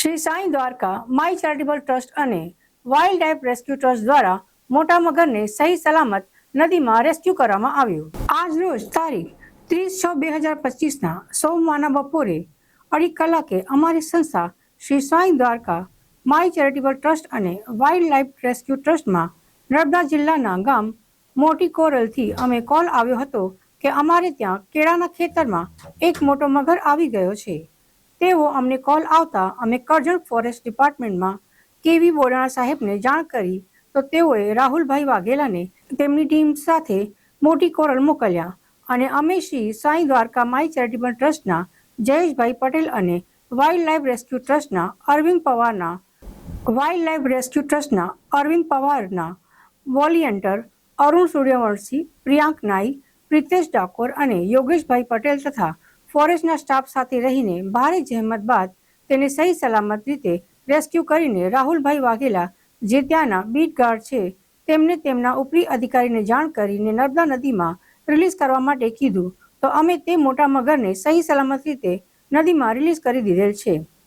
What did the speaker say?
Shri Sai Dwarka my charitable trust અને wild life rescue trust દ્વારા મોટા મગરને સહી સલામત નદીમાં રેસ્ક્યુ કરવામાં આવ્યું. આજ રોજ તારીખ ત્રીસ છ બે હજાર પચીસના સોમવારના બપોરે અઢી કલાકે અમારી સંસ્થા Shri Sai Dwarka my charitable trust અને વાઇલ્ડ લાઇફ રેસ્ક્યુ ટ્રસ્ટમાં નર્મદા જિલ્લાના ગામ મોટી કોરલથી અમે કોલ આવ્યો હતો કે અમારે ત્યાં કેળાના ખેતરમાં એક મોટો મગર આવી ગયો છે. તેઓ અમને કોલ આવતા અમે કરજણ ફોરેસ્ટ ડિપાર્ટમેન્ટમાં કેવી બોરાણા સાહેબને જાણ કરી તો તેઓએ રાહુલભાઈ વાઘેલાને તેમની ટીમ સાથે મોટી કોરલ મોકલ્યા અને અમે શ્રી સાંઈ દ્વારકા માય ચેરિટેબલ ટ્રસ્ટના જયેશભાઈ પટેલ અને વાઇલ્ડ લાઇફ રેસ્ક્યુ ટ્રસ્ટના અરવિંદ પવારના વાઇલ્ડ લાઇફ રેસ્ક્યુ ટ્રસ્ટના અરવિંદ પવારના વોલિયન્ટર અરુણ સૂર્યવંશી, પ્રિયાંક નાઈ પ્રિતેશ ડાકોર અને યોગેશભાઈ પટેલ તથા ફોરેસ્ટના સ્ટાફ સાથે રહીને ભારે જહેમત બાદ તેને સહી સલામત રીતે રેસ્ક્યુ કરીને રાહુલભાઈ વાઘેલા જે ત્યાંના બીટ ગાર્ડ છે, તેમને તેમના ઉપરી અધિકારીને જાણ કરીને નર્મદા નદીમાં રિલીઝ કરવા માટે કીધું, તો અમે તે મોટા મગરને સહી સલામત રીતે નદીમાં રિલીઝ કરી દીધેલ છે.